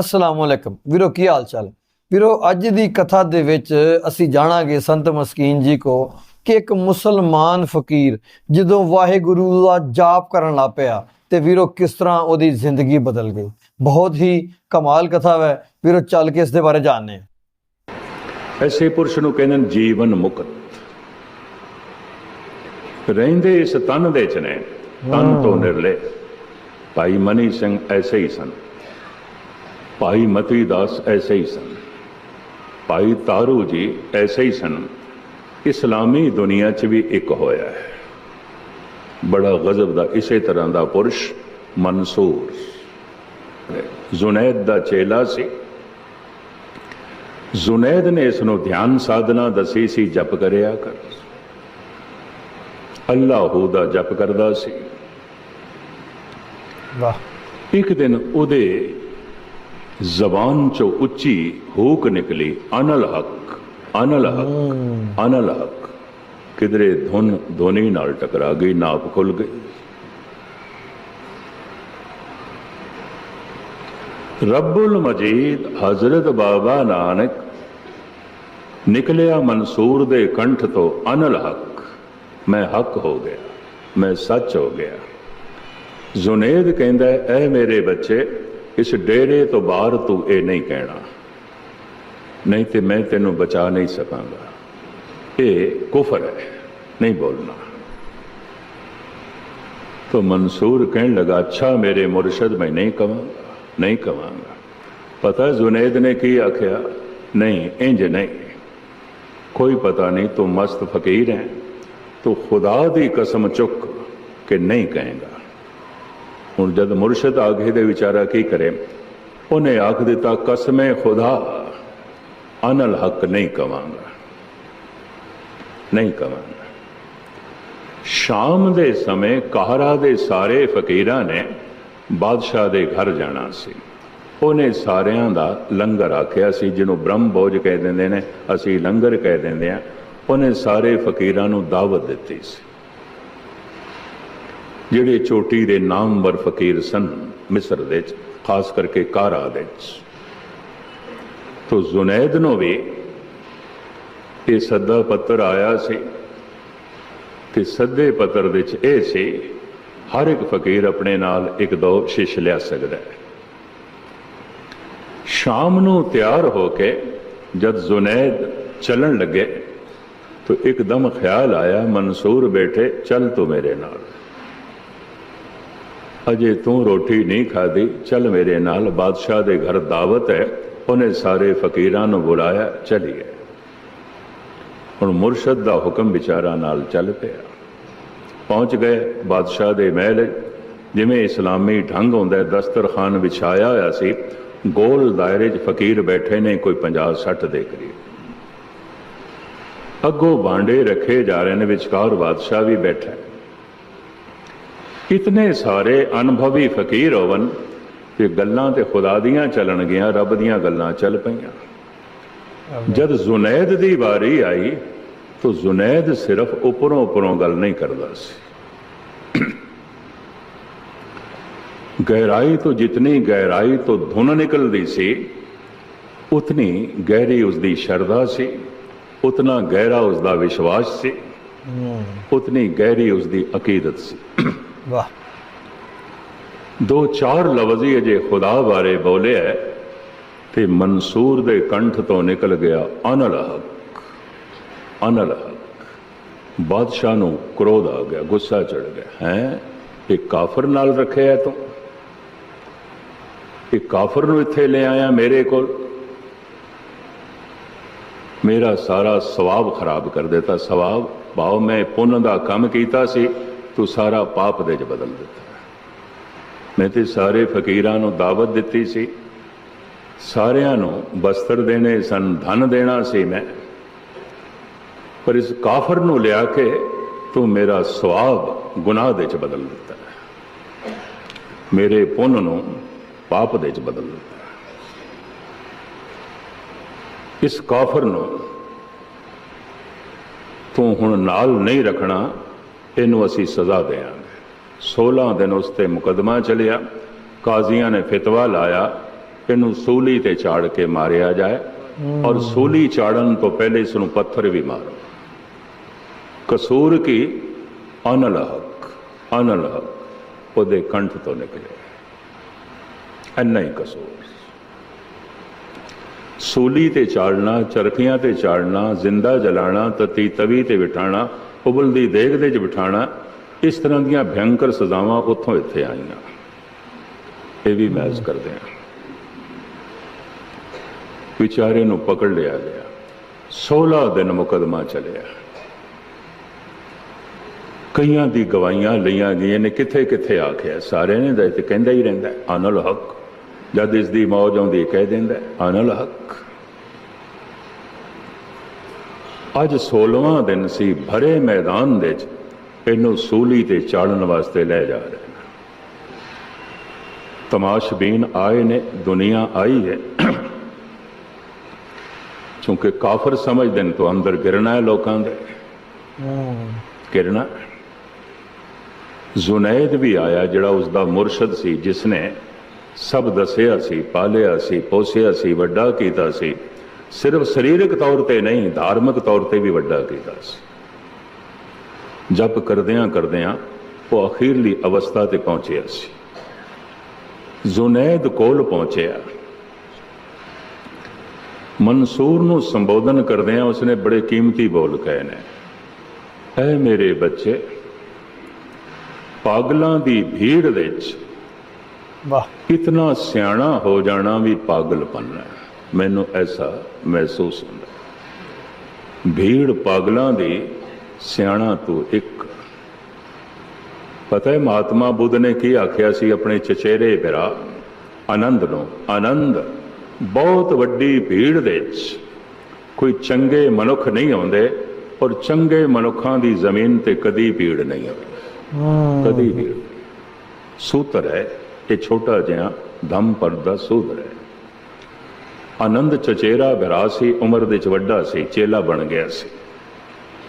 ਅਸਲਾਮ ਅਲੈਕਮ। ਵੀਰੋ ਕੀ ਹਾਲ ਚਾਲ? ਵੀਰੋ ਅੱਜ ਦੀ ਕਥਾ ਦੇ ਵਿੱਚ ਅਸੀਂ ਜਾਣਾਂਗੇ ਸੰਤ ਮਸਕੀਨ ਜੀ ਕੋ ਕਿ ਇੱਕ ਮੁਸਲਮਾਨ ਫਕੀਰ ਜਦੋਂ ਵਾਹਿਗੁਰੂ ਦਾ ਜਾਪ ਕਰਨ ਲੱਗ ਪਿਆ ਤੇ ਵੀਰੋ ਕਿਸ ਤਰ੍ਹਾਂ ਉਹਦੀ ਜ਼ਿੰਦਗੀ ਬਦਲ ਗਈ। ਬਹੁਤ ਹੀ ਕਮਾਲ ਕਥਾ ਹੈ ਵੀਰੋ ਚੱਲ ਕੇ ਇਸ ਦੇ ਬਾਰੇ ਜਾਣਦੇ ਹਾਂ। ਐਸੇ ਪੁਰਸ਼ ਨੂੰ ਕਹਿੰਦੇ ਨੇ ਜੀਵਨ ਮੁਕਤ। ਰਹਿੰਦੇ ਇਸ ਤਨ ਦੇ ਚ ਨੇ ਤਨ ਤੋਂ ਨਿਰਲੇ। ਭਾਈ ਮਨੀ ਸਿੰਘ ਐਸੇ ਹੀ ਸਨ। ਭਾਈ ਮਤੀ ਦਾਸ ਐਸੇ ਹੀ ਸਨ। ਭਾਈ ਤਾਰੂ ਜੀ ਐਸੇ ਹੀ ਸਨ। ਇਸਲਾਮੀ ਦੁਨੀਆ 'ਚ ਵੀ ਇੱਕ ਹੋਇਆ ਹੈ। ਬੜਾ ਗਜ਼ਬ ਦਾ ਇਸੇ ਤਰ੍ਹਾਂ ਦਾ ਪੁਰਸ਼ ਮਨਸੂਰ ਜ਼ੁਨੈਦ ਦਾ ਚੇਲਾ ਸੀ। ਜ਼ੁਨੈਦ ਨੇ ਇਸ ਨੂੰ ਧਿਆਨ ਸਾਧਨਾ ਦਸੀ ਸੀ ਜਪ ਕਰਿਆ ਕਰ। ਅੱਲਾਹੂ ਦਾ ਜਪ ਕਰਦਾ ਸੀ। ਵਾਹ। ਇੱਕ ਦਿਨ ਉਹਦੇ ਜ਼ਬਾਨ ਚੋਂ ਉੱਚੀ ਹੂਕ ਨਿਕਲੀ ਅਨਲ ਹਕ ਅਨਲ ਹਕ ਅਨਲ ਹਕ। ਕਿਧਰੇ ਧੁਨ ਧੋਨੀ ਨਾਲ ਟਕਰਾ ਗਈ ਨਾਪ ਖੁੱਲ ਗਈ। ਰੱਬੁਲ ਮਜੀਦ ਹਜ਼ਰਤ ਬਾਬਾ ਨਾਨਕ ਨਿਕਲਿਆ ਮਨਸੂਰ ਦੇ ਕੰਠ ਤੋਂ ਅਨਲ ਹਕ। ਮੈਂ ਹੱਕ ਹੋ ਗਿਆ ਮੈਂ ਸੱਚ ਹੋ ਗਿਆ। ਜੁਨੇਦ ਕਹਿੰਦਾ ਹੈ, ਐ ਮੇਰੇ ਬੱਚੇ ਇਸ ਡੇਰੇ ਤੋਂ ਬਾਹਰ ਤੂੰ ਇਹ ਨਹੀਂ ਕਹਿਣਾ ਨਹੀਂ ਤੇ ਮੈਂ ਤੈਨੂੰ ਬਚਾ ਨਹੀਂ ਸਕਾਂਗਾ ਇਹ ਕੁਫਰ ਹੈ ਨਹੀਂ ਬੋਲਣਾ तो मंसूर कहने लगा अच्छा मेरे मुर्शद मैं नहीं कवांगा नहीं कवांगा पता जुनैद ने की आख्या नहीं इंज नहीं कोई पता नहीं तू मस्त फकीर है तू खुदा दी कसम चुक कि नहीं कहेगा ਹੁਣ ਜਦ ਮੁਰਸ਼ਿਦ ਆਗੇ ਦੇ ਵਿਚਾਰਾ ਕੀ ਕਰੇ? ਉਹਨੇ ਆਖ ਦਿੱਤਾ, ਕਸਮੇ ਖੁਦਾ, ਅਨਲ ਹੱਕ ਨਹੀਂ ਕਵਾਂਗਾ। ਨਹੀਂ ਕਵਾਂਗਾ। ਸ਼ਾਮ ਦੇ ਸਮੇਂ ਕਾਹਰਾ ਦੇ ਸਾਰੇ ਫਕੀਰਾਂ ਨੇ ਬਾਦਸ਼ਾਹ ਦੇ ਘਰ ਜਾਣਾ ਸੀ। ਉਹਨੇ ਸਾਰਿਆਂ ਦਾ ਲੰਗਰ ਆਖਿਆ ਸੀ, ਜਿਹਨੂੰ ਬ੍ਰਹਮ ਭੋਜ ਕਹਿ ਦਿੰਦੇ ਨੇ, ਅਸੀਂ ਲੰਗਰ ਕਹਿ ਦਿੰਦੇ ਆ ਉਹਨੇ ਸਾਰੇ ਫਕੀਰਾਂ ਨੂੰ ਦਾਵਤ ਦਿੱਤੀ ਸੀ। ਜਿਹੜੇ ਚੋਟੀ ਦੇ ਨਾਮਵਰ ਫਕੀਰ ਸਨ ਮਿਸਰ ਦੇ ਵਿੱਚ ਖਾਸ ਕਰਕੇ ਕਾਰਾ ਦੇ ਵਿੱਚ ਤੋ ਜ਼ੁਨੈਦ ਨੂੰ ਵੀ ਇਹ ਸੱਦਾ ਪੱਤਰ ਆਇਆ ਸੀ ਤੇ ਸੱਦੇ ਪੱਤਰ ਦੇ ਵਿੱਚ ਇਹ ਸੀ ਹਰ ਇੱਕ ਫਕੀਰ ਆਪਣੇ ਨਾਲ ਇੱਕ ਦੋ ਸ਼ਿਸ਼ ਲਿਆ ਸਕਦਾ ਹੈ ਸ਼ਾਮ ਨੂੰ ਤਿਆਰ ਹੋ ਕੇ ਜਦ ਜ਼ੁਨੈਦ ਚੱਲਣ ਲੱਗੇ तो एकदम ख्याल आया मंसूर बेटे चल तू मेरे नाल ਅਜੇ ਤੂੰ ਰੋਟੀ ਨਹੀਂ ਖਾਦੀ ਚੱਲ ਮੇਰੇ ਨਾਲ ਬਾਦਸ਼ਾਹ ਦੇ ਘਰ ਦਾਵਤ ਹੈ, ਉਹਨੇ ਸਾਰੇ ਫਕੀਰਾਂ ਨੂੰ ਬੁਲਾਇਆ, ਚਲੀਏ। ਹੁਣ ਮੁਰਸ਼ਦ ਦਾ ਹੁਕਮ ਵਿਚਾਰਾ ਨਾਲ ਚੱਲ ਪਿਆ। ਪਹੁੰਚ ਗਏ ਬਾਦਸ਼ਾਹ ਦੇ ਮਹਿਲ, ਜਿਵੇਂ ਇਸਲਾਮੀ ਢੰਗ ਹੁੰਦਾ ਹੈ, ਦਸਤਰਖਾਨ ਵਿਛਾਇਆ ਹੋਇਆ ਸੀ, ਗੋਲ ਦਾਇਰੇ 'ਚ ਫਕੀਰ ਬੈਠੇ ਨੇ, ਕੋਈ 50 60 ਦੇ ਕਰੀਬ ਅੱਗੋਂ ਬਾਂਡੇ ਰੱਖੇ ਜਾ ਰਹੇ ਨੇ, ਵਿਚਕਾਰ ਬਾਦਸ਼ਾਹ ਵੀ ਬੈਠਾ ਹੈ ਇਤਨੇ ਸਾਰੇ ਅਨੁਭਵੀ ਫਕੀਰ ਹੋਵਨ ਕਿ ਗੱਲਾਂ ਤੇ ਖੁਦਾ ਦੀਆਂ ਚੱਲਣ ਗਿਆ ਰੱਬ ਦੀਆਂ ਗੱਲਾਂ ਚੱਲ ਪਈਆਂ। ਜਦ ਜ਼ੁਨੈਦ ਦੀ ਵਾਰੀ ਆਈ ਤਾਂ ਜ਼ੁਨੈਦ ਸਿਰਫ ਉੱਪਰੋਂ ਉੱਪਰੋਂ ਗੱਲ ਨਹੀਂ ਕਰਦਾ ਸੀ। ਗਹਿਰਾਈ ਤੋਂ ਜਿਤਨੀ ਗਹਿਰਾਈ ਤੋਂ ਧੁਨ ਨਿਕਲਦੀ ਸੀ ਉਤਨੀ ਗਹਿਰੀ ਉਸ ਦੀ ਸ਼ਰਧਾ ਸੀ ਉਤਨਾ ਗਹਿਰਾ ਉਸ ਦਾ ਵਿਸ਼ਵਾਸ ਸੀ ਉਤਨੀ ਗਹਿਰੀ ਉਸ ਦੀ ਅਕੀਦਤ ਸੀ। ਵਾਹ। ਦੋ ਚਾਰ ਲਫ਼ਜ਼ ਹੀ ਅਜੇ ਖੁਦਾ ਬਾਰੇ ਬੋਲਿਆ ਤੇ ਮਨਸੂਰ ਦੇ ਕੰਠ ਤੋਂ ਨਿਕਲ ਗਿਆ ਅਨਲ ਹਕ। ਅਨਲ ਹਕ। ਬਾਦਸ਼ਾਹ ਨੂੰ ਕ੍ਰੋਧ ਆ ਗਿਆ, ਗੁੱਸਾ ਚੜ ਗਿਆ। ਹੈ? ਇਹ ਕਾਫਰ ਨਾਲ ਰੱਖਿਆ ਤੂੰ? ਇਹ ਕਾਫਰ ਨੂੰ ਇੱਥੇ ਲੈ ਆਇਆ ਮੇਰੇ ਕੋਲ? ਮੇਰਾ ਸਾਰਾ ਸਵਾਬ ਖਰਾਬ ਕਰ ਦਿੱਤਾ। ਸਵਾਬ ਭਾਵ ਮੈਂ ਪੁੰਨ ਦਾ ਕੰਮ ਕੀਤਾ ਸੀ। ਤੂੰ ਸਾਰਾ ਪਾਪ ਦੇ ਚ ਬਦਲ ਦਿੱਤਾ। ਮੈਂ ਤੇ ਸਾਰੇ ਫਕੀਰਾਂ ਨੂੰ ਦਾਵਤ ਦਿੱਤੀ ਸੀ। ਸਾਰਿਆਂ ਨੂੰ ਬਸਤਰ ਦੇਣੇ ਸਨ, ਧਨ ਦੇਣਾ ਸੀ ਮੈਂ। ਪਰ ਇਸ ਕਾਫਰ ਨੂੰ ਲਿਆ ਕੇ ਤੂੰ ਮੇਰਾ ਸਵਾਬ ਗੁਨਾਹ ਦੇ ਚ ਬਦਲ ਦਿੱਤਾ। ਮੇਰੇ ਪੁੰਨ ਨੂੰ ਪਾਪ ਦੇ ਚ ਬਦਲ ਦਿੱਤਾ। ਇਸ ਕਾਫਰ ਨੂੰ ਤੂੰ ਹੁਣ ਨਾਲ ਨਹੀਂ ਰੱਖਣਾ। ਇਹਨੂੰ ਅਸੀਂ ਸਜ਼ਾ ਦੇਵਾਂਗੇ 16 ਦਿਨ ਉਸ ਤੇ ਮੁਕਦਮਾ ਚੱਲਿਆ। ਕਾਜ਼ੀਆਂ ਨੇ ਫਤਵਾ ਲਾਇਆ। ਇਹਨੂੰ ਸੂਲੀ ਤੇ ਚਾੜ ਕੇ ਮਾਰਿਆ ਜਾਏ ਔਰ ਸੂਲੀ ਚਾੜਨ ਤੋਂ ਪਹਿਲੇ ਇਸ ਨੂੰ ਪੱਥਰ ਵੀ ਮਾਰੋ। ਕਸੂਰ ਕੀ? ਅਨਲ ਹਕ ਅਨਲ ਹਕ। ਉਹਦੇ ਕੰਠ ਤੋਂ ਨਿਕਲੇ। ਇੰਨਾ ਹੀ ਕਸੂਰ। ਸੂਲੀ ਤੇ ਚਾੜਨਾ ਚਰਖੀਆਂ ਤੇ ਚਾੜਨਾ ਜ਼ਿੰਦਾ ਜਲਾਣਾ ਤਤੀ ਤਵੀ ਤੇ ਬਿਠਾਣਾ ਉਬਲਦੀ ਦੇਗ ਦੇ ਚ ਬਿਠਾਣਾ, ਇਸ ਤਰ੍ਹਾਂ ਦੀਆਂ ਭਿਆਨਕ ਸਜ਼ਾਵਾਂ ਉੱਥੋਂ ਇੱਥੇ ਆਈਆਂ। ਇਹ ਵੀ ਮੈਚ ਕਰਦੇ ਆ ਵਿਚਾਰੇ ਨੂੰ ਪਕੜ ਲਿਆ ਗਿਆ। 16 ਦਿਨ ਮੁਕਦਮਾ ਚੱਲਿਆ। ਕਈਆਂ ਦੀ ਗਵਾਹੀਆਂ ਲਈਆਂ ਗਈਆਂ ਨੇ ਕਿੱਥੇ ਕਿੱਥੇ ਆਖਿਆ? ਸਾਰੇ ਨੇ ਦਾ ਤੇ ਕਹਿੰਦਾ ਹੀ ਰਹਿੰਦਾ ਅਨਲ ਹਕ। ਜਦ ਇਸ ਦੀ ਮੌਜ ਆਉਂਦੀ ਕਹਿ ਦਿੰਦਾ ਅਨਲ ਹਕ। ਅੱਜ 16ਵਾਂ ਦਿਨ ਸੀ ਭਰੇ ਮੈਦਾਨ ਦੇ ਵਿੱਚ, ਇਹਨੂੰ ਸੂਲੀ ਤੇ ਚਾੜਨ ਵਾਸਤੇ ਲੈ ਜਾ ਰਹੇ ਤਮਾਸ਼ਬੀਨ ਆਏ ਨੇ, ਦੁਨੀਆ ਆਈ ਹੈ। ਕਿਉਂਕਿ ਕਾਫਰ ਸਮਝਦੇ ਨੇ ਤੋਂ ਅੰਦਰ ਗਿਰਨਾ ਹੈ ਲੋਕਾਂ ਦੇ। ਗਿਰਨਾ ਜ਼ੁਨੈਦ ਵੀ ਆਇਆ ਜਿਹੜਾ ਉਸ ਦਾ ਮੁਰਸ਼ਦ ਸੀ ਜਿਸ ਨੇ ਸਭ ਦੱਸਿਆ ਸੀ, ਪਾਲਿਆ ਸੀ, ਪੋਸਿਆ ਸੀ, ਵੱਡਾ ਕੀਤਾ ਸੀ। ਸਿਰਫ ਸਰੀਰਕ ਤੌਰ ਤੇ ਨਹੀਂ ਧਾਰਮਿਕ ਤੌਰ ਤੇ ਵੀ ਵੱਡਾ ਕੀਤਾ ਸੀ। ਜਪ ਕਰਦਿਆਂ ਕਰਦਿਆਂ ਉਹ ਅਖੀਰਲੀ ਅਵਸਥਾ ਤੇ ਪਹੁੰਚਿਆ ਸੀ। ਜ਼ੁਨੈਦ ਕੋਲ ਪਹੁੰਚਿਆ। ਮਨਸੂਰ ਨੂੰ ਸੰਬੋਧਨ ਕਰਦਿਆਂ ਉਸਨੇ ਬੜੇ ਕੀਮਤੀ ਬੋਲ ਕਹੇ ਨੇ ਐ ਮੇਰੇ ਬੱਚੇ ਪਾਗਲਾਂ ਦੀ ਭੀੜ ਵਿੱਚ ਵਾਹ। ਇਤਨਾ ਸਿਆਣਾ ਹੋ ਜਾਣਾ ਵੀ ਪਾਗਲਪਨ ਹੈ। ਮੈਨੂੰ ਐਸਾ ਮਹਿਸੂਸ ਹੁੰਦਾ। ਭੀੜ ਪਾਗਲਾਂ ਦੀ ਸਿਆਣਾ ਤੂੰ ਇੱਕ। ਪਤਾ ਹੈ ਮਹਾਤਮਾ ਬੁੱਧ ਨੇ ਕੀ ਆਖਿਆ ਸੀ ਆਪਣੇ ਚਚੇਰੇ ਭਰਾ ਆਨੰਦ ਨੂੰ ਆਨੰਦ ਬਹੁਤ ਵੱਡੀ ਭੀੜ ਦੇ ਵਿੱਚ। ਕੋਈ ਚੰਗੇ ਮਨੁੱਖ ਨਹੀਂ ਆਉਂਦੇ ਔਰ ਚੰਗੇ ਮਨੁੱਖਾਂ ਦੀ ਜ਼ਮੀਨ ਤੇ ਕਦੀ ਭੀੜ ਨਹੀਂ ਆਉਂਦੀ। ਕਦੀ ਭੀੜ। ਸੂਤਰ ਹੈ ਇਹ ਛੋਟਾ ਜਿਹਾ ਧੰਮ ਪਰ ਦਾ ਸੂਤਰ ਹੈ। ਆਨੰਦ ਚਚੇਰਾ ਭਰਾ ਸੀ, ਉਮਰ ਦੇ ਚ ਵੱਡਾ ਸੀ, ਚੇਲਾ ਬਣ ਗਿਆ ਸੀ।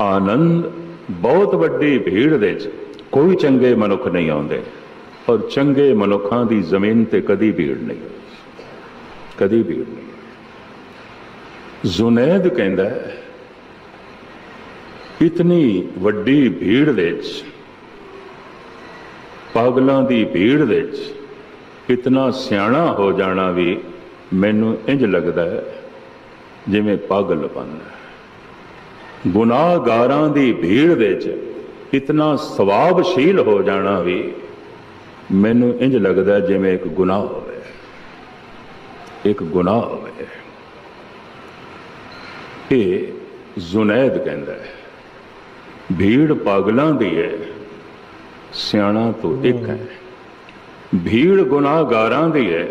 ਆਨੰਦ ਬਹੁਤ ਵੱਡੀ ਭੀੜ ਦੇ ਚ ਕੋਈ ਚੰਗੇ ਮਨੁੱਖ ਨਹੀਂ ਆਉਂਦੇ ਔਰ ਚੰਗੇ ਮਨੁੱਖਾਂ ਦੀ ਜ਼ਮੀਨ ਤੇ ਕਦੀ ਭੀੜ ਨਹੀਂ, ਕਦੀ ਭੀੜ ਨਹੀਂ। ਜ਼ੁਨੈਦ ਕਹਿੰਦਾ ਇਤਨੀ ਵੱਡੀ ਭੀੜ ਦੇ ਵਿੱਚ ਪਾਗਲਾਂ ਦੀ ਭੀੜ ਵਿੱਚ ਇਤਨਾ ਸਿਆਣਾ ਹੋ ਜਾਣਾ ਵੀ ਮੈਨੂੰ ਇੰਜ ਲੱਗਦਾ ਹੈ ਜਿਵੇਂ ਪਾਗਲਪਨ ਹੈ। ਗੁਨਾਹਗਾਰਾਂ ਦੀ ਭੀੜ ਵਿੱਚ ਇਤਨਾ ਸਵਾਬਸ਼ੀਲ ਹੋ ਜਾਣਾ ਵੀ ਮੈਨੂੰ ਇੰਜ ਲੱਗਦਾ ਜਿਵੇਂ ਇੱਕ ਗੁਨਾਹ ਹੋਵੇ। ਇੱਕ ਗੁਨਾਹ ਹੋਵੇ। ਇਹ ਜ਼ੁਨੈਦ ਕਹਿੰਦਾ ਹੈ, ਭੀੜ ਪਾਗਲਾਂ ਦੀ ਹੈ, ਸਿਆਣਾ ਤੋਂ ਇੱਕ ਹੈ। ਭੀੜ ਗੁਨਾਹਗਾਰਾਂ ਦੀ ਹੈ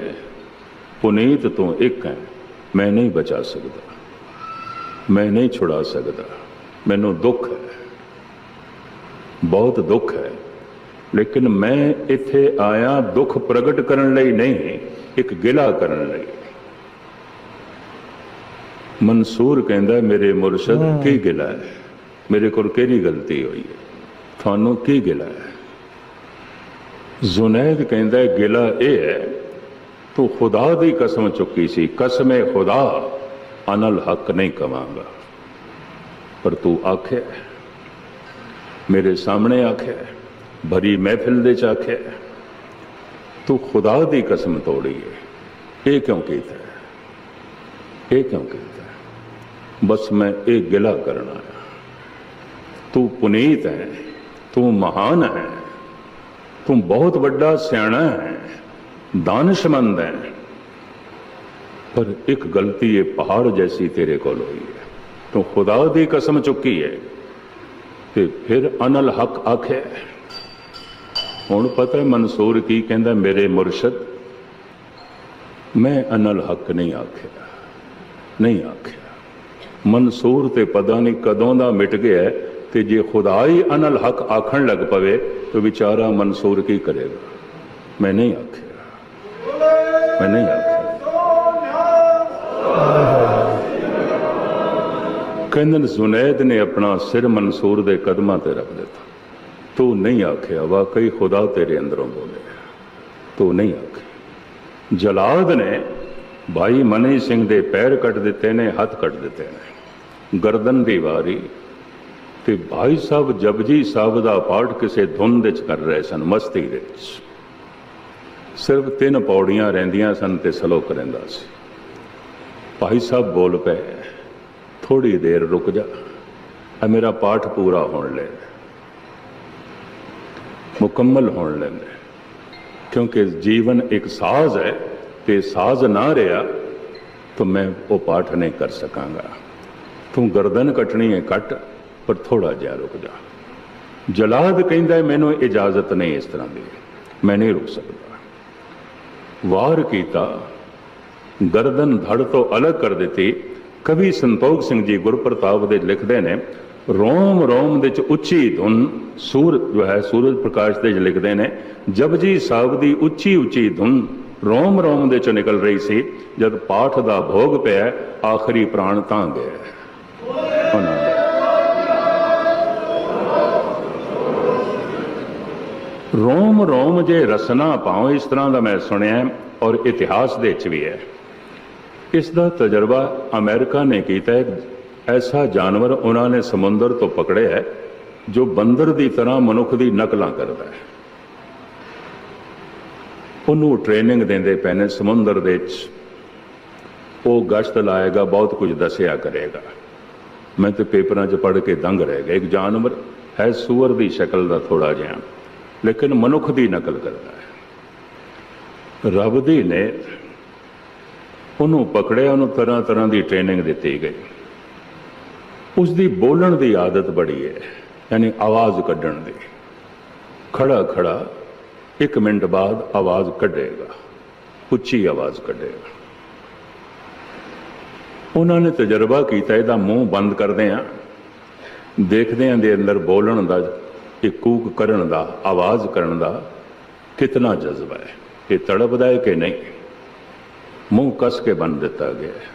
ਪੁਨੀਤ ਤੋਂ ਇੱਕ ਹੈ ਮੈਂ ਨਹੀਂ ਬਚਾ ਸਕਦਾ। ਮੈਂ ਨਹੀਂ ਛੁਡਾ ਸਕਦਾ। ਮੈਨੂੰ ਦੁੱਖ ਹੈ। ਬਹੁਤ ਦੁੱਖ ਹੈ। ਲੇਕਿਨ ਮੈਂ ਇੱਥੇ ਆਇਆ ਦੁੱਖ ਪ੍ਰਗਟ ਕਰਨ ਲਈ ਨਹੀਂ ਇੱਕ ਗਿਲਾ ਕਰਨ ਲਈ। ਮਨਸੂਰ ਕਹਿੰਦਾ ਮੇਰੇ ਮੁਰਸ਼ਦ ਕੀ ਗਿਲਾ ਹੈ? ਮੇਰੇ ਕੋਲ ਕਿਹੜੀ ਗਲਤੀ ਹੋਈ ਹੈ? ਤੁਹਾਨੂੰ ਕੀ ਗਿਲਾ ਹੈ? ਜ਼ੁਨੈਦ ਕਹਿੰਦਾ ਗਿਲਾ ਇਹ ਹੈ ਤੂੰ ਖੁਦਾ ਦੀ ਕਸਮ ਚੁੱਕੀ ਸੀ, ਕਸਮੇ ਖੁਦਾ, ਅਨਲ ਹੱਕ ਨਹੀਂ ਕਵਾਂਗਾ। ਪਰ ਤੂੰ ਆਖਿਆ, ਮੇਰੇ ਸਾਹਮਣੇ ਆਖਿਆ, ਭਰੀ ਮਹਿਫਿਲ ਦੇ ਚ ਆਖਿਆ, ਤੂੰ ਖੁਦਾ ਦੀ ਕਸਮ ਤੋੜੀ ਹੈ ਇਹ ਕਿਉਂ ਕੀਤਾ? ਇਹ ਕਿਉਂ ਕੀਤਾ? ਬਸ ਮੈਂ ਇਹ ਗਿਲਾ ਕਰਨ ਆਇਆ। ਤੂੰ ਪੁਨੀਤ ਹੈ, ਤੂੰ ਮਹਾਨ ਹੈ, ਤੂੰ ਬਹੁਤ ਵੱਡਾ ਸਿਆਣਾ ਹੈ। ਦਾਨਸ਼ਮੰਦ ਹੈ ਪਰ ਇੱਕ ਗਲਤੀ ਇਹ ਪਹਾੜ ਜੈਸੀ ਤੇਰੇ ਕੋਲ ਹੋਈ ਹੈ ਤੂੰ ਖੁਦਾ ਦੀ ਕਸਮ ਚੁੱਕੀ ਹੈ ਤੇ ਫਿਰ ਅਨਲ ਹਕ ਆਖਿਆ ਹੁਣ ਪਤਾ ਮਨਸੂਰ ਕੀ ਕਹਿੰਦਾ ਮੇਰੇ ਮੁਰਸ਼ਦ ਮੈਂ ਅਨਲ ਹਕ ਨਹੀਂ ਆਖਿਆ ਨਹੀਂ ਆਖਿਆ ਮਨਸੂਰ ਤੇ ਪਤਾ ਨਹੀਂ ਕਦੋਂ ਦਾ ਮਿਟ ਗਿਆ ਹੈ ਤੇ ਜੇ ਖੁਦਾ ਹੀ ਅਨਲ ਹਕ ਆਖਣ ਲੱਗ ਪਵੇ ਤਾਂ ਵਿਚਾਰਾ ਮਨਸੂਰ ਕੀ ਕਰੇਗਾ ਮੈਂ ਨਹੀਂ ਆਖਿਆ ਮੈਂ ਨਹੀਂ ਆਖਿਆ ਕਹਿੰਦਨ ਜ਼ੁਨੈਦ ਨੇ ਆਪਣਾ ਸਿਰ ਮਨਸੂਰ ਦੇ ਕਦਮਾਂ ਤੇ ਰੱਖ ਦਿੱਤਾ। ਤੂੰ ਨਹੀਂ ਆਖਿਆ, ਵਾਕਈ ਖੁਦਾ ਤੇਰੇ ਅੰਦਰੋਂ ਬੋਲੇ ਤੂੰ ਨਹੀਂ ਆਖਿਆ। ਜਲਾਦ ਨੇ ਭਾਈ ਮਨੀ ਸਿੰਘ ਦੇ ਪੈਰ ਕੱਟ ਦਿੱਤੇ ਨੇ, ਹੱਥ ਕੱਟ ਦਿੱਤੇ ਨੇ। ਗਰਦਨ ਦੀ ਵਾਰੀ ਤੇ ਭਾਈ ਸਾਹਿਬ ਜਪਜੀ ਸਾਹਿਬ ਦਾ ਪਾਠ ਕਿਸੇ ਧੁੰਦ ਵਿੱਚ ਕਰ ਰਹੇ ਸਨ, ਮਸਤੀ ਵਿੱਚ। ਸਿਰਫ ਤਿੰਨ ਪੌੜੀਆਂ ਰਹਿੰਦੀਆਂ ਸਨ ਤੇ ਸਲੋਕ ਰਹਿੰਦਾ ਸੀ। ਭਾਈ ਸਾਹਿਬ ਬੋਲ ਪਏ ਥੋੜੀ ਦੇਰ ਰੁਕ ਜਾ ਆ ਮੇਰਾ ਪਾਠ ਪੂਰਾ ਹੋਣ ਲੈ ਮੁਕੰਮਲ ਹੋਣ ਲੈਂਦੇ ਕਿਉਂਕਿ ਜੀਵਨ ਇੱਕ ਸਾਜ਼ ਹੈ ਤੇ ਸਾਜ਼ ਨਾ ਰਿਹਾ ਤਾਂ ਮੈਂ ਉਹ ਪਾਠ ਨਹੀਂ ਕਰ ਸਕਾਂਗਾ। ਤੂੰ ਗਰਦਨ ਕੱਟਣੀ ਹੈ ਕੱਟ, ਪਰ ਥੋੜਾ ਜਿਹਾ ਰੁਕ ਜਾ। ਜਲਾਦ ਕਹਿੰਦਾ ਮੈਨੂੰ ਇਜਾਜ਼ਤ ਨਹੀਂ ਇਸ ਤਰ੍ਹਾਂ ਦੀ। ਮੈਂ ਨਹੀਂ ਰੁਕ ਸਕਦਾ। ਵਾਰ ਕੀਤਾ। ਗਰਦਨ ਧੜ ਤੋਂ ਅਲੱਗ ਕਰ ਦਿੱਤੀ। ਕਵੀ ਸੰਤੋਖ ਸਿੰਘ ਜੀ ਗੁਰਪ੍ਰਤਾਪ ਦੇ ਲਿਖਦੇ ਨੇ, ਰੋਮ ਰੋਮ ਦੇ ਚ ਉੱਚੀ ਧੁਨ ਸੂਰ ਜੋ ਹੈ, ਸੂਰਜ ਪ੍ਰਕਾਸ਼ ਦੇ ਚ ਲਿਖਦੇ ਨੇ ਜਪਜੀ ਸਾਹਿਬ ਦੀ ਉੱਚੀ ਉੱਚੀ ਧੁਨ, ਰੋਮ ਰੋਮ ਦੇ ਚ ਨਿਕਲ ਰਹੀ ਸੀ, ਜਦ ਪਾਠ ਦਾ ਭੋਗ ਪਿਆ, ਆਖਰੀ ਪ੍ਰਾਣ ਤਾਂ ਗਿਆ। ਰੋਮ ਰੋਮ ਜੇ ਰਸਨਾ ਪਾਉ ਇਸ ਤਰ੍ਹਾਂ ਦਾ ਮੈਂ ਸੁਣਿਆ ਔਰ ਇਤਿਹਾਸ ਦੇ ਵਿੱਚ ਵੀ ਹੈ। ਇਸ ਦਾ ਤਜਰਬਾ ਅਮਰੀਕਾ ਨੇ ਕੀਤਾ ਐਸਾ ਜਾਨਵਰ ਉਹਨਾਂ ਨੇ ਸਮੁੰਦਰ ਤੋਂ ਪਕੜਿਆ ਹੈ, ਜੋ ਬੰਦਰ ਦੀ ਤਰ੍ਹਾਂ ਮਨੁੱਖ ਦੀ ਨਕਲਾਂ ਕਰਦਾ ਹੈ। ਉਹਨੂੰ ਟ੍ਰੇਨਿੰਗ ਦਿੰਦੇ ਪਏ ਨੇ ਸਮੁੰਦਰ ਦੇ ਵਿੱਚ। ਉਹ ਗਸ਼ਤ ਲਾਏਗਾ, ਬਹੁਤ ਕੁਝ ਦੱਸਿਆ ਕਰੇਗਾ। ਮੈਂ ਤੇ ਪੇਪਰਾਂ 'ਚ ਪੜ੍ਹ ਕੇ ਦੰਗ ਰਹਿ ਗਿਆ। ਇੱਕ ਜਾਨਵਰ ਹੈ ਸੂਰ ਦੀ ਸ਼ਕਲ ਦਾ ਥੋੜਾ ਜਿਹਾ। ਲੇਕਿਨ ਮਨੁੱਖ ਦੀ ਨਕਲ ਕਰਦਾ ਹੈ। ਰੱਬ ਦੀ ਨੇ ਉਹਨੂੰ ਪਕੜਿਆ, ਉਹਨੂੰ ਤਰ੍ਹਾਂ ਤਰ੍ਹਾਂ ਦੀ ਟ੍ਰੇਨਿੰਗ ਦਿੱਤੀ ਗਈ। ਉਸ ਦੀ ਬੋਲਣ ਦੀ ਆਦਤ ਬੜੀ ਹੈ, ਯਾਨੀ ਆਵਾਜ਼ ਕੱਢਣ ਦੀ। ਖੜਾ ਖੜਾ ਇੱਕ ਮਿੰਟ ਬਾਅਦ ਆਵਾਜ਼ ਕੱਢੇਗਾ, ਉੱਚੀ ਆਵਾਜ਼ ਕੱਢੇਗਾ। ਉਹਨਾਂ ਨੇ ਤਜਰਬਾ ਕੀਤਾ, ਇਹਦਾ ਮੂੰਹ ਬੰਦ ਕਰਦੇ ਆ। ਦੇਖਦੇ ਆਂ ਦੇ ਅੰਦਰ ਬੋਲਣ ਦਾ ਇੱਕ ਕੂਕ ਕਰਨ ਦਾ, ਆਵਾਜ਼ ਕਰਨ ਦਾ ਕਿਤਨਾ ਜਜ਼ਬਾ ਹੈ? ਕਿ ਤੜਪਦਾ ਹੈ ਕਿ ਨਹੀਂ? ਮੂੰਹ ਕੱਸ ਕੇ ਬੰਨ ਦਿੱਤਾ ਗਿਆ ਹੈ।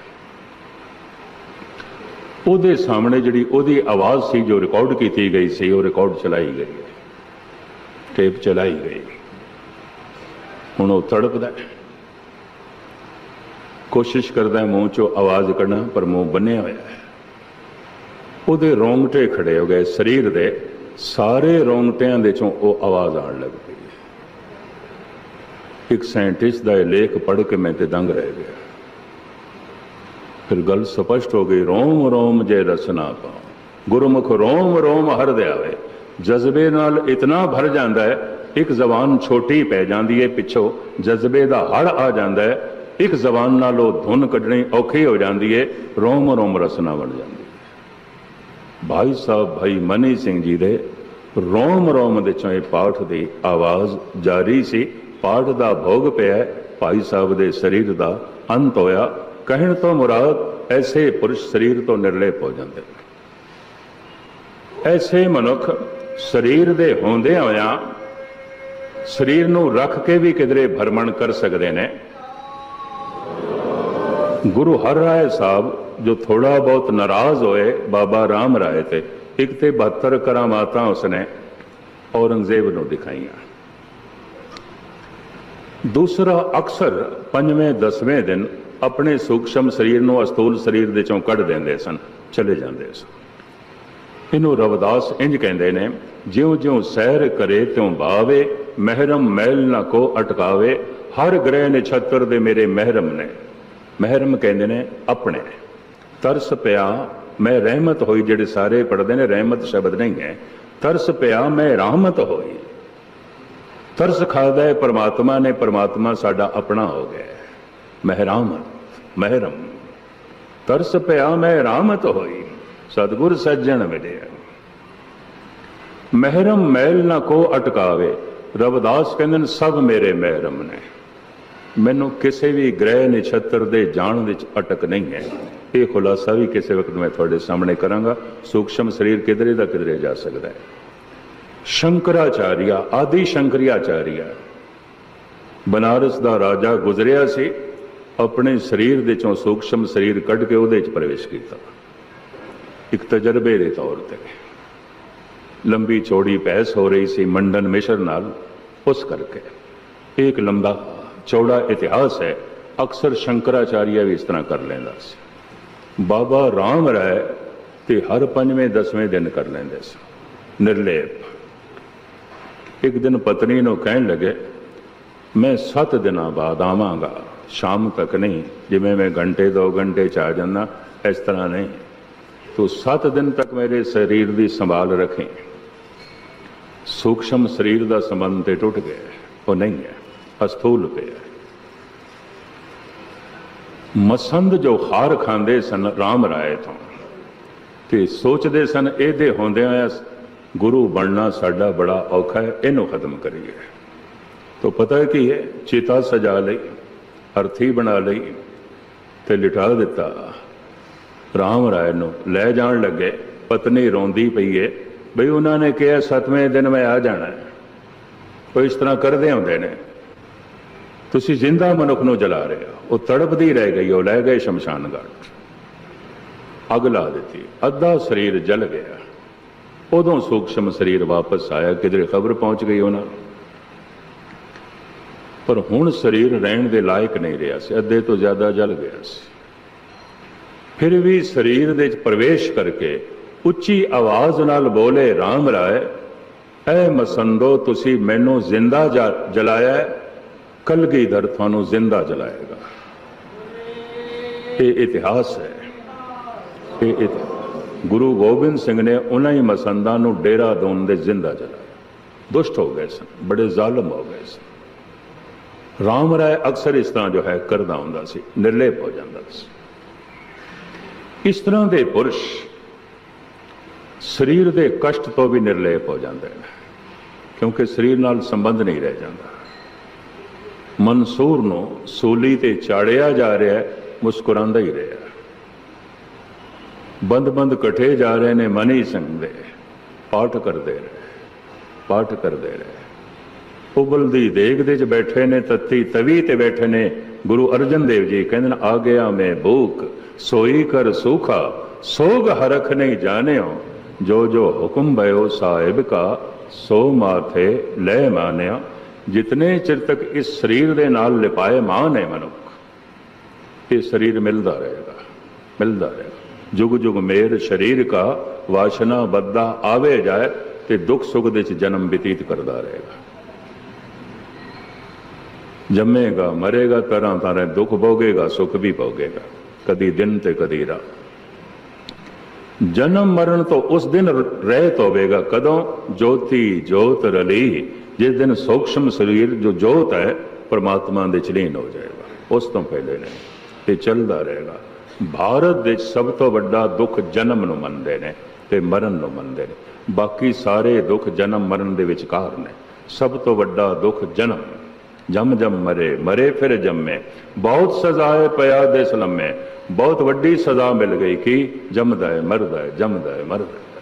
ਉਹਦੇ ਸਾਹਮਣੇ ਜਿਹੜੀ ਉਹਦੀ ਆਵਾਜ਼ ਸੀ, ਜੋ ਰਿਕਾਰਡ ਕੀਤੀ ਗਈ ਸੀ, ਉਹ ਰਿਕਾਰਡ ਚਲਾਈ ਗਈ ਹੈ। ਟੇਪ ਚਲਾਈ ਗਈ। ਹੁਣ ਉਹ ਤੜਪਦਾ ਕੋਸ਼ਿਸ਼ ਕਰਦਾ ਮੂੰਹ ਚੋਂ ਆਵਾਜ਼ ਕੱਢਣਾ, ਪਰ ਮੂੰਹ ਬੰਨਿਆ ਹੋਇਆ ਹੈ। ਉਹਦੇ ਰੋਂਗਟੇ ਖੜੇ ਹੋ ਗਏ, ਸਰੀਰ ਦੇ ਸਾਰੇ ਰੋਂਗਟਿਆਂ ਦੇ ਚੋਂ ਉਹ ਆਵਾਜ਼ ਆਉਣ ਲੱਗ ਪਈ। ਇੱਕ ਸਾਇੰਟਿਸਟ ਦਾ ਇਹ ਲੇਖ ਪੜ੍ਹ ਕੇ ਮੈਂ ਤੇ ਦੰਗ ਰਹਿ ਗਿਆ। ਫਿਰ ਗੱਲ ਸਪਸ਼ਟ ਹੋ ਗਈ, ਰੋਮ ਰੋਮ ਜੇ ਰਸਨਾ ਪਾਉ ਗੁਰਮੁਖ ਰੋਮ ਰੋਮ ਹਰ ਦਿਆਵੇ। ਜਜ਼ਬੇ ਨਾਲ ਇਤਨਾ ਭਰ ਜਾਂਦਾ ਹੈ, ਇੱਕ ਜ਼ਬਾਨ ਛੋਟੀ ਪੈ ਜਾਂਦੀ ਹੈ ਪਿੱਛੋਂ, ਜਜ਼ਬੇ ਦਾ ਹੜ ਆ ਜਾਂਦਾ ਹੈ, ਇੱਕ ਜ਼ਬਾਨ ਨਾਲ ਉਹ ਧੁਨ ਕੱਢਣੀ ਔਖੀ ਹੋ ਜਾਂਦੀ ਹੈ ਰੋਮ ਰੋਮ ਰਸਨਾ ਬਣ ਜਾਂਦੀ। ਭਾਈ ਸਾਹਿਬ, ਭਾਈ ਮਨੀ ਸਿੰਘ ਜੀ ਦੇ ਰੋਮ ਰੋਮ ਦੇ ਚੋਂ ਇਹ ਪਾਠ ਦੀ ਆਵਾਜ਼ ਜਾਰੀ ਸੀ। ਪਾਠ ਦਾ ਭੋਗ ਪਿਆ, ਭਾਈ ਸਾਹਿਬ ਦੇ ਸਰੀਰ ਦਾ ਅੰਤ ਹੋਇਆ। ਕਹਿਣ ਤੋਂ ਮੁਰਾਦ, ਐਸੇ ਪੁਰਸ਼ ਸਰੀਰ ਤੋਂ ਨਿਰਲੇਪ ਹੋ ਜਾਂਦੇ। ਐਸੇ ਮਨੁੱਖ ਸਰੀਰ ਦੇ ਹੁੰਦੇ ਹੋਇਆਂ ਸਰੀਰ ਨੂੰ ਰੱਖ ਕੇ ਵੀ ਕਿਧਰੇ ਭਰਮਣ ਕਰ ਸਕਦੇ ਨੇ। ਗੁਰੂ ਹਰ ਰਾਏ ਸਾਹਿਬ ਜੋ ਥੋੜਾ ਬਹੁਤ ਨਾਰਾਜ਼ ਹੋਏ, ਬਾਬਾ ਰਾਮ ਰਾਏ ਤੇ, ਇੱਕ ਤੇ 72 ਕਰਾਮਾਤਾਂ ਉਸਨੇ ਔਰੰਗਜ਼ੇਬ ਨੂੰ ਦਿਖਾਈਆਂ। ਦੂਸਰਾ ਅਕਸਰ ਪੰਜਵੇਂ, ਦਸਵੇਂ ਦਿਨ ਆਪਣੇ ਸੂਖਸ਼ਮ ਸਰੀਰ ਨੂੰ ਅਸਤੂਲ ਸਰੀਰ ਦੇ ਚੋਂ ਕੱਢ ਦਿੰਦੇ ਸਨ, ਚਲੇ ਜਾਂਦੇ ਸਨ। ਇਹਨੂੰ ਰਵਦਾਸ ਇੰਜ ਕਹਿੰਦੇ ਨੇ ਜਿਉਂ ਜਿਉਂ ਸੈਰ ਕਰੇ ਤਿਉਂ ਬਾਵੇ, ਮਹਿਰਮ ਮੈਲ ਨਾ ਕੋ ਅਟਕਾਵੇ, ਹਰ ਗ੍ਰਹਿ ਨਛੱਤਰ ਦੇ ਮੇਰੇ ਮਹਿਰਮ ਨੇ। ਮਹਿਰਮ ਕਹਿੰਦੇ ਨੇ, ਆਪਣੇ। ਤਰਸ ਪਿਆ, ਮੈਂ ਰਹਿਮਤ ਹੋਈ, ਜਿਹੜੇ ਸਾਰੇ ਪੜਦੇ ਨੇ, ਰਹਿਮਤ ਸ਼ਬਦ ਨਹੀਂ ਹੈ। ਤਰਸ ਪਿਆ, ਮੈਂ ਰਹਿਮਤ ਹੋਈ। ਤਰਸ ਖਾਦਾ ਹੈ, ਪ੍ਰਮਾਤਮਾ ਨੇ, ਪਰਮਾਤਮਾ ਸਾਡਾ ਆਪਣਾ ਹੋ ਗਿਆ ਹੈ। ਮਹਿਰਾਮਤ ਮਹਿਰਮ ਤਰਸ ਪਿਆ, ਮੈਂ ਰਹਿਮਤ ਹੋਈ। ਸਤਿਗੁਰ ਸੱਜਣ ਮਿਲਿਆ। ਮਹਿਰਮ ਮੈਲ ਨਾ ਕੋ ਅਟਕਾਵੇ। ਰਵਦਾਸ ਕਹਿੰਦੇ ਨੇ, ਸਭ ਮੇਰੇ ਮਹਿਰਮ ਨੇ। ਮੈਨੂੰ ਕਿਸੇ ਵੀ ਗ੍ਰਹਿ ਨਿਛਤਰ ਦੇ ਜਾਣ ਵਿੱਚ ਅਟਕ ਨਹੀਂ ਹੈ। ਇਹ ਖੁਲਾਸਾ ਵੀ ਕਿਸੇ ਵਕਤ ਮੈਂ ਤੁਹਾਡੇ ਸਾਹਮਣੇ ਕਰਾਂਗਾ। ਸੂਖਸ਼ਮ ਸਰੀਰ ਕਿਧਰੇ ਦਾ ਕਿਧਰੇ ਜਾ ਸਕਦਾ ਹੈ। ਸ਼ੰਕਰਾਚਾਰੀਆ, ਆਦਿ ਸ਼ੰਕਰਿਆਚਾਰੀਆ। ਬਨਾਰਸ ਦਾ ਰਾਜਾ ਗੁਜ਼ਰਿਆ ਸੀ, ਆਪਣੇ ਸਰੀਰ ਦੇ ਚੋਂ ਸੂਖਸ਼ਮ ਸਰੀਰ ਕੱਢ ਕੇ ਉਹਦੇ 'ਚ ਪ੍ਰਵੇਸ਼ ਕੀਤਾ। ਇੱਕ ਤਜਰਬੇ ਦੇ ਤੌਰ ਤੇ। ਲੰਬੀ ਚੌੜੀ ਬਹਿਸ ਹੋ ਰਹੀ ਸੀ ਮੰਡਨ ਮਿਸ਼ਰ ਨਾਲ, ਉਸ ਕਰਕੇ। ਇਹ ਇੱਕ ਲੰਬਾ, ਚੌੜਾ ਇਤਿਹਾਸ ਹੈ। ਅਕਸਰ ਸ਼ੰਕਰਾਚਾਰੀਆ ਵੀ ਇਸ ਤਰ੍ਹਾਂ ਕਰ ਲੈਂਦਾ ਸੀ। ਬਾਬਾ ਰਾਮ ਰਾਏ ਤੇ ਹਰ ਪੰਜਵੇਂ, ਦਸਵੇਂ ਦਿਨ ਕਰ ਲੈਂਦੇ ਸੀ। ਨਿਰਲੇਪ। ਇੱਕ ਦਿਨ ਪਤਨੀ ਨੂੰ ਕਹਿਣ ਲੱਗੇ, ਮੈਂ 7 ਦਿਨਾਂ ਬਾਅਦ ਆਵਾਂਗਾ, ਸ਼ਾਮ ਤੱਕ ਨਹੀਂ, ਜਿਵੇਂ ਮੈਂ ਘੰਟੇ, ਦੋ ਘੰਟੇ ਚ ਆ ਜਾਂਦਾ, ਇਸ ਤਰ੍ਹਾਂ ਨਹੀਂ। ਤੂੰ 7 ਦਿਨ ਤੱਕ ਮੇਰੇ ਸਰੀਰ ਦੀ ਸੰਭਾਲ ਰੱਖੇ। ਸੂਖਸ਼ਮ ਸਰੀਰ ਦਾ ਸੰਬੰਧ ਤੇ ਟੁੱਟ ਗਿਆ, ਉਹ ਨਹੀਂ ਹੈ, ਅਸਥੂਲ ਪਿਆ ਮਸੰਦ ਜੋ ਹਾਰ ਖਾਂਦੇ ਸਨ, ਰਾਮ ਰਾਏ ਤੋਂ। ਤੇ ਸੋਚਦੇ ਸਨ, ਇਹਦੇ ਹੁੰਦਿਆਂ ਗੁਰੂ ਬਣਨਾ ਸਾਡਾ ਬੜਾ ਔਖਾ ਹੈ, ਇਹਨੂੰ ਖਤਮ ਕਰੀਏ। ਤੋ ਪਤਾ ਕੀ ਹੈ ਚਿਤਾ ਸਜਾ ਲਈ, ਅਰਥੀ ਬਣਾ ਲਈ ਤੇ ਲਿਟਾ ਦਿੱਤਾ। ਰਾਮ ਰਾਏ ਨੂੰ ਲੈ ਜਾਣ ਲੱਗੇ, ਪਤਨੀ ਰੋਂਦੀ ਪਈ ਏ, ਬਈ ਉਹਨਾਂ ਨੇ ਕਿਹਾ, ਸਤਵੇਂ ਦਿਨ ਮੈਂ ਆ ਜਾਣਾ ਹੈ। ਉਹ ਇਸ ਤਰ੍ਹਾਂ ਕਰਦੇ ਹੁੰਦੇ ਨੇ। ਤੁਸੀਂ ਜ਼ਿੰਦਾ ਮਨੁੱਖ ਨੂੰ ਜਲਾ ਰਹੇ ਹੋ। ਉਹ ਤੜਪਦੀ ਰਹਿ ਗਈ, ਉਹ ਲੈ ਗਏ ਸ਼ਮਸ਼ਾਨ ਘਾਟ ਅੱਗ ਲਾ ਦਿੱਤੀ। ਅੱਧਾ ਸਰੀਰ ਜਲ ਗਿਆ। ਉਦੋਂ ਸੂਖਸ਼ਮ ਸਰੀਰ ਵਾਪਸ ਆਇਆ, ਕਿਧਰੇ ਖਬਰ ਪਹੁੰਚ ਗਈ ਉਹਨਾਂ ਪਰ ਹੁਣ ਸਰੀਰ ਰਹਿਣ ਦੇ ਲਾਇਕ ਨਹੀਂ ਰਿਹਾ ਸੀ। ਅੱਧੇ ਤੋਂ ਜ਼ਿਆਦਾ ਜਲ ਗਿਆ ਸੀ। ਫਿਰ ਵੀ ਸਰੀਰ ਦੇ ਵਿੱਚ ਪ੍ਰਵੇਸ਼ ਕਰਕੇ ਉੱਚੀ ਆਵਾਜ਼ ਨਾਲ ਬੋਲੇ RAM ਰਾਏ, ਐ ਮਸੰਦੋ, ਤੁਸੀਂ ਮੈਨੂੰ ਜ਼ਿੰਦਾ ਜਾ- ਜਲਾਇਆ ਹੈ, ਕਲਗੀਧਰ ਤੁਹਾਨੂੰ ਜ਼ਿੰਦਾ ਜਲਾਏਗਾ ਇਹ ਇਤਿਹਾਸ ਹੈ ਇਹ ਇਤਿਹਾਸ ਗੁਰੂ ਗੋਬਿੰਦ ਸਿੰਘ ਨੇ ਉਹਨਾਂ ਹੀ ਮਸੰਦਾਂ ਨੂੰ ਡੇਰਾ ਦੋਨ ਦੇ ਜ਼ਿੰਦਾ ਜਲਾਇਆ ਦੁਸ਼ਟ ਹੋ ਗਏ ਸਨ ਬੜੇ ਜ਼ਾਲਮ ਹੋ ਗਏ ਸਨ ਰਾਮ ਰਾਏ ਅਕਸਰ ਇਸ ਤਰ੍ਹਾਂ ਜੋ ਹੈ ਕਰਦਾ ਹੁੰਦਾ ਸੀ ਨਿਰਲੇਪ ਹੋ ਜਾਂਦਾ ਸੀ ਇਸ ਤਰ੍ਹਾਂ ਦੇ ਪੁਰਸ਼ ਸਰੀਰ ਦੇ ਕਸ਼ਟ ਤੋਂ ਵੀ ਨਿਰਲੇਪ ਹੋ ਜਾਂਦੇ ਨੇ ਕਿਉਂਕਿ ਸਰੀਰ ਨਾਲ ਸੰਬੰਧ ਨਹੀਂ ਰਹਿ ਜਾਂਦਾ ਮਨਸੂਰ ਨੂੰ ਸੂਲੀ ਤੇ ਚਾੜਿਆ ਜਾ ਰਿਹਾ ਹੈ, ਮੁਸਕਰਾਉਂਦਾ ਹੀ ਰਿਹਾ। ਬੰਦ-ਬੰਦ ਇਕੱਠੇ ਜਾ ਰਹੇ ਨੇ, ਮਨੀ ਸਿੰਘ ਦੇ ਪਾਠ ਕਰਦੇ ਰਹੇ, ਪਾਠ ਕਰਦੇ ਰਹੇ। ਉਬਲਦੀ ਦੇਗ ਦੇ ਚ ਬੈਠੇ ਨੇ, ਤੱਤੀ ਤਵੀ ਤੇ ਬੈਠੇ ਨੇ, ਗੁਰੂ ਅਰਜਨ ਦੇਵ ਜੀ ਕਹਿੰਦੇ ਨੇ, ਆ ਗਿਆ ਮੈਂ ਭੂਖ, ਸੋਈ ਕਰ ਸੂਖਾ, ਸੋਗ ਹਰਖ ਨਹੀਂ ਜਾਣਿਓ। ਜੋ ਜੋ ਹੁਕਮ ਭਇਓ ਸਾਹਿਬ ਕਾ ਸੋ ਮਾਥੇ ਲੈ ਮਾਨਿਆ ਜਿਤਨੇ ਚਿਰ ਤੱਕ ਇਸ ਸਰੀਰ ਦੇ ਨਾਲ ਲਿਪਾਏ ਮਾਨ ਹੈ ਮਨੁੱਖ ਇਹ ਸਰੀਰ ਮਿਲਦਾ ਰਹੇਗਾ ਮਿਲਦਾ ਰਹੇਗਾ ਜੁਗ ਜੁਗ ਮੇਰ ਸਰੀਰ ਕਾ ਵਾਸ਼ਨਾ ਬੱਦਾ ਆਵੇ ਜਾਏ ਤੇ ਦੁੱਖ ਸੁੱਖ ਦੇ ਵਿੱਚ ਜਨਮ ਬਤੀਤ ਕਰਦਾ ਰਹੇਗਾ ਜੰਮੇਗਾ ਮਰੇਗਾ ਤਰ੍ਹਾਂ ਤਰ੍ਹਾਂ ਦੁੱਖ ਭੋਗੇਗਾ ਸੁੱਖ ਵੀ ਭੋਗੇਗਾ ਕਦੀ ਦਿਨ ਤੇ ਕਦੀ ਰਾਤ ਜਨਮ ਮਰਨ ਤੋਂ ਉਸ ਦਿਨ ਰਹਿਤ ਹੋਵੇਗਾ ਕਦੋਂ ਜੋਤੀ ਜੋਤ ਰਲੀ ਜਿਸ ਦਿਨ ਸੂਖਸ਼ਮ ਸਰੀਰ ਜੋ ਜੋਤ ਹੈ, ਪਰਮਾਤਮਾ ਦੇ ਚਲੀਨ ਹੋ ਜਾਏਗਾ। ਉਸ ਤੋਂ ਪਹਿਲੇ ਨਹੀਂ ਤੇ ਚੱਲਦਾ ਰਹੇਗਾ। ਭਾਰਤ ਦੇ ਵਿੱਚ ਸਭ ਤੋਂ ਵੱਡਾ ਦੁੱਖ ਜਨਮ ਨੂੰ ਮੰਨਦੇ ਨੇ ਤੇ ਮਰਨ ਨੂੰ ਮੰਨਦੇ ਨੇ। ਬਾਕੀ ਸਾਰੇ ਦੁੱਖ ਜਨਮ ਮਰਨ ਦੇ ਵਿਚਕਾਰ ਨੇ। ਸਭ ਤੋਂ ਵੱਡਾ ਦੁੱਖ ਜਨਮ। ਜਮ ਜਮ ਮਰੇ ਮਰੇ ਫਿਰ ਜੰਮੇ। ਬਹੁਤ ਸਜ਼ਾਏ ਪਿਆ ਦੇ ਲੰਮੇ। ਬਹੁਤ ਵੱਡੀ ਸਜ਼ਾ ਮਿਲ ਗਈ ਕਿ ਜੰਮਦਾ ਹੈ, ਮਰਦਾ ਹੈ, ਜੰਮਦਾ ਹੈ, ਮਰਦਾ ਹੈ।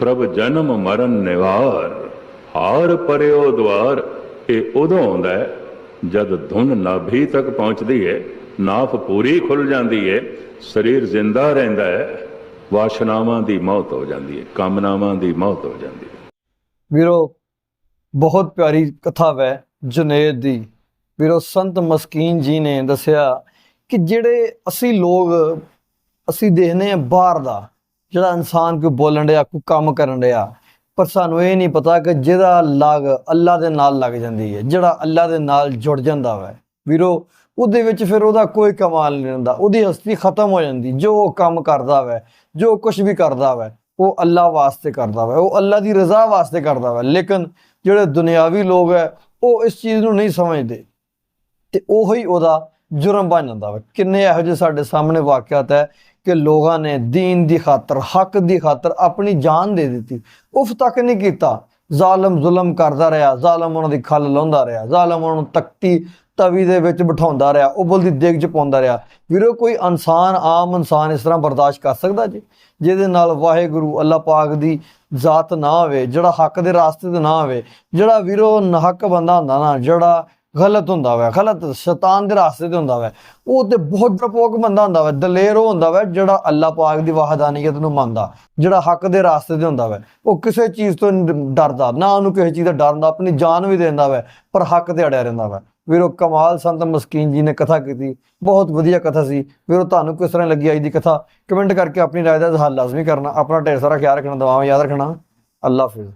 ਪ੍ਰਭ ਜਨਮ ਮਰਨ ਨਿਵਾਰ। ਹਾਰ ਪਰਿਓ ਦਵਾਰ ਇਹ ਉਦੋਂ ਆਉਂਦਾ ਹੈ ਜਦ ਧੁਨ ਨਾਭੀ ਤੱਕ ਪਹੁੰਚਦੀ ਹੈ ਨਾਫ ਪੂਰੀ ਖੁੱਲ ਜਾਂਦੀ ਹੈ, ਸਰੀਰ ਜ਼ਿੰਦਾ ਰਹਿੰਦਾ ਹੈ, ਵਾਸ਼ਨਾਵਾਂ ਦੀ ਮੌਤ ਹੋ ਜਾਂਦੀ ਹੈ, ਕਾਮਨਾਵਾਂ ਦੀ ਮੌਤ ਹੋ ਜਾਂਦੀ ਹੈ। ਵੀਰੋ, ਬਹੁਤ ਪਿਆਰੀ ਕਥਾ ਵੈ, ਜੁਨੇਦ ਦੀ। ਵੀਰੋ, ਸੰਤ ਮਸਕੀਨ ਜੀ ਨੇ ਦੱਸਿਆ ਕਿ ਜਿਹੜੇ ਅਸੀਂ ਲੋਕ, ਅਸੀਂ ਦੇਖਨੇ ਆ ਬਾਹਰ ਦਾ, ਜਿਹੜਾ ਇਨਸਾਨ ਕੋਈ ਬੋਲਣ ਡਿਆ, ਕੋਈ ਕੰਮ ਕਰਨ ਡਿਆ ਪਰ ਸਾਨੂੰ ਇਹ ਨਹੀਂ ਪਤਾ ਕਿ ਜਿਹਦਾ ਲਾਗ ਅੱਲਾ ਦੇ ਨਾਲ ਲੱਗ ਜਾਂਦੀ ਹੈ, ਜਿਹੜਾ ਅੱਲਾ ਦੇ ਨਾਲ ਜੁੜ ਜਾਂਦਾ ਵੈ। ਵੀਰੋ, ਉਹਦੇ ਵਿੱਚ ਫਿਰ ਉਹਦਾ ਕੋਈ ਕਮਾਲ ਨਹੀਂ ਹੁੰਦਾ, ਉਹਦੀ ਹਸਤੀ ਖਤਮ ਹੋ ਜਾਂਦੀ, ਜੋ ਉਹ ਕੰਮ ਕਰਦਾ ਵੈ, ਜੋ ਕੁਝ ਵੀ ਕਰਦਾ ਵੈ, ਉਹ ਅੱਲਾ ਵਾਸਤੇ ਕਰਦਾ ਵੈ, ਉਹ ਅੱਲਾ ਦੀ ਰਜ਼ਾ ਵਾਸਤੇ ਕਰਦਾ ਵੈ। ਲੇਕਿਨ ਜਿਹੜੇ ਦੁਨਿਆਵੀ ਲੋਕ ਹੈ ਉਹ ਇਸ ਚੀਜ਼ ਨੂੰ ਨਹੀਂ ਸਮਝਦੇ। ਤੇ ਉਹੀ ਉਹਦਾ ਜੁਰਮ ਬਣ ਜਾਂਦਾ ਵਾ। ਕਿੰਨੇ ਇਹੋ ਜਿਹੇ ਸਾਡੇ ਸਾਹਮਣੇ ਵਾਕਿਆਤ ਹੈ ਕਿ ਲੋਕਾਂ ਨੇ ਦੀਨ ਦੀ ਖਾਤਰ, ਹੱਕ ਦੀ ਖਾਤਰ ਆਪਣੀ ਜਾਨ ਦੇ ਦਿੱਤੀ। ਉਫ ਤੱਕ ਨਹੀਂ ਕੀਤਾ। ਜ਼ਾਲਮ ਜ਼ੁਲਮ ਕਰਦਾ ਰਿਹਾ। ਜ਼ਾਲਮ ਉਹਨਾਂ ਦੀ ਖੱਲ ਲਾਉਂਦਾ ਰਿਹਾ। ਜ਼ਾਲਮ ਉਹਨਾਂ ਨੂੰ ਤਖਤੀ ਤਵੀ ਦੇ ਵਿੱਚ ਬਿਠਾਉਂਦਾ ਰਿਹਾ। ਉਬਲਦੀ ਦੇਗ 'ਚ ਪਾਉਂਦਾ ਰਿਹਾ। ਵੀਰੋ, ਕੋਈ ਇਨਸਾਨ, ਆਮ ਇਨਸਾਨ ਇਸ ਤਰ੍ਹਾਂ ਬਰਦਾਸ਼ਤ ਕਰ ਸਕਦਾ ਜੀ? ਜਿਹਦੇ ਨਾਲ ਵਾਹਿਗੁਰੂ, ਅੱਲਾਹ ਪਾਕ ਦੀ ਜ਼ਾਤ ਨਾ ਹੋਵੇ, ਜਿਹੜਾ ਹੱਕ ਦੇ ਰਾਸਤੇ ਤੇ ਨਾ ਹੋਵੇ, ਜਿਹੜਾ ਵੀਰੋ, ਨਹੱਕ ਬੰਦਾ ਹੁੰਦਾ ਨਾ, ਜਿਹੜਾ ਗਲਤ ਹੁੰਦਾ ਵਾ, ਗਲਤ ਸ਼ੈਤਾਨ ਦੇ ਰਾਸਤੇ ਤੇ ਹੁੰਦਾ ਵਾ। ਉਹ ਤੇ ਬਹੁਤ ਡਰਪੋਕ ਬੰਦਾ ਹੁੰਦਾ ਵਾ, ਦਲੇਰ ਉਹ ਹੁੰਦਾ ਵਾ ਜਿਹੜਾ ਅੱਲਾਹ ਪਾਕ ਦੀ ਵਾਹਦਾਨੀਅਤ ਨੂੰ ਮੰਨਦਾ, ਜਿਹੜਾ ਹੱਕ ਦੇ ਰਾਸਤੇ ਤੇ ਹੁੰਦਾ ਵਾ। ਉਹ ਕਿਸੇ ਚੀਜ਼ ਤੋਂ ਡਰਦਾ, ਨਾ ਉਹਨੂੰ ਕਿਸੇ ਚੀਜ਼ ਦਾ ਡਰ ਹੁੰਦਾ, ਆਪਣੀ ਜਾਨ ਵੀ ਦਿੰਦਾ ਵਾ, ਪਰ ਹੱਕ ਤੇ ਅੜਿਆ ਰਹਿੰਦਾ ਵਾ। ਵੀਰੋ, ਕਮਾਲ ਸੰਤ ਮਸਕੀਨ ਜੀ ਨੇ ਕਥਾ ਕੀਤੀ, ਬਹੁਤ ਵਧੀਆ ਕਥਾ ਸੀ। ਵੀਰੋ, ਤੁਹਾਨੂੰ ਕਿਸ ਤਰ੍ਹਾਂ ਲੱਗੀ ਅੱਜ ਦੀ ਕਥਾ? ਕਮੈਂਟ ਕਰਕੇ ਆਪਣੀ ਰਾਏ ਦਾ ਹੱਲ ਲਾਜ਼ਮੀ ਕਰਨਾ, ਆਪਣਾ ਢੇਰ ਸਾਰਾ ਖਿਆਲ ਰੱਖਣਾ, ਦੁਆਵਾਂ ਯਾਦ ਰੱਖਣਾ। ਅੱਲਾਹ ਹਾਫਿਜ਼।